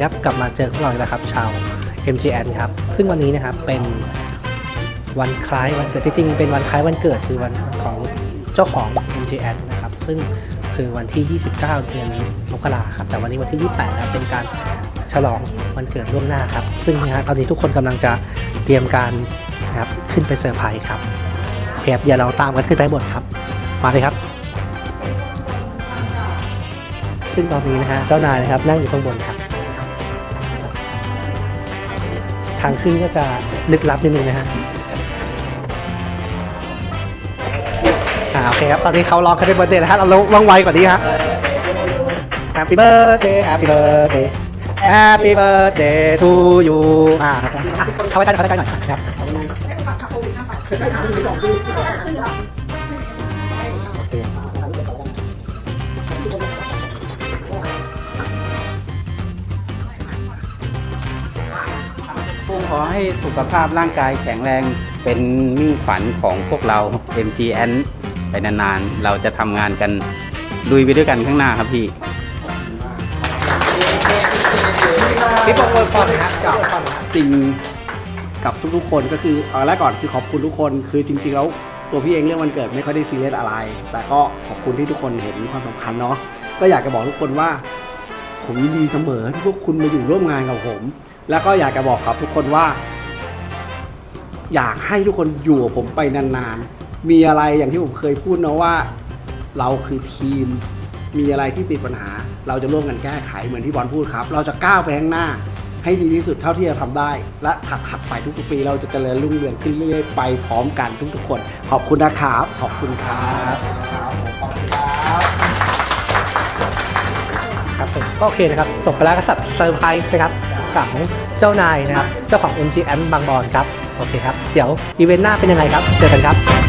ครับกลับมาเจอพวกเราแล้วครับชาว MGN ครับซึ่งวันนี้นะครับเป็นวันคล้ายวันเกิดจริงๆเป็นวันคล้ายวันเกิดคือวันของเจ้าของ MGN นะครับซึ่งคือวันที่ 29 เดือนมกราครับแต่วันนี้วันที่ 28นะเป็นการฉลองวันเกิดล่วงหน้าครับซึ่งนะฮะตอนนี้ทุกคนกำลังจะเตรียมการนะครับขึ้นไปเซอร์ไพรส์ครับโอเคครับเดี๋ยวเราตามกันขึ้นไปบนครับ มาเลยครับ ซึ่งตอนนี้นะฮะเจ้านายนะครับนั่งอยู่ข้างบนครับ ทางขึ้นก็จะลึกลับนิดนึงนะฮะอ่าโอเคครับตอนนี้เขาร้องแฮปปี้เบิร์ดเดย์แล้วฮะเราว่องไวกว่านี้ฮะ Happy birthday Happy birthday Happy birthday to you อ่าครับอะเข้าไปใกล้หน่อยเข้าไปใกล้หน่อยครับ ขอให้สุขภาพร่างกายแข็งแรงเป็นมิ่งขวัญของพวกเรา MGN ไปนานๆ เราจะทำงานกันลุยไปด้วยกันข้างหน้าครับพี่ พี่ปงอวยพรนะครับกับสิ่งกับทุกๆคนก็คือเอาแรกก่อนคือขอบคุณทุกคนคือจริง ๆ แล้วตัวพี่เองเรื่องวันเกิดไม่ค่อยได้ซีเรียสอะไร แต่ก็ขอบคุณที่ทุกคนเห็นความสำคัญเนาะก็อยากจะบอกทุกคนว่า ผมยินดีเสมอที่พวกคุณมาอยู่ร่วมงานกับผม แล้วก็อยากจะบอกครับทุกคนว่า อยากให้ทุกคนอยู่กับผมไปนานๆ มีอะไรอย่างที่ผมเคยพูดนะว่า เราคือทีม มีอะไรที่ติดปัญหา เราจะร่วมกันแก้ไขเหมือนที่บอลพูดครับ เราจะก้าวไปข้างหน้า ให้ดีที่สุดเท่าที่จะทำได้ และถัดๆไปทุกๆปี เราจะเจริญรุ่งเรืองขึ้นเรื่อยๆไปพร้อมกันทุกๆคน ขอบคุณนะครับขอบคุณครับ ครับผมก็โอเคนะครับส่งไปแล้วก็สับเซอร์ไพรส์นะครับกับเจ้านายนะครับ เจ้าของ MGM บางบอนครับ โอเคครับ เดี๋ยวอีเวนต์หน้าเป็นยังไงครับ เจอกันครับ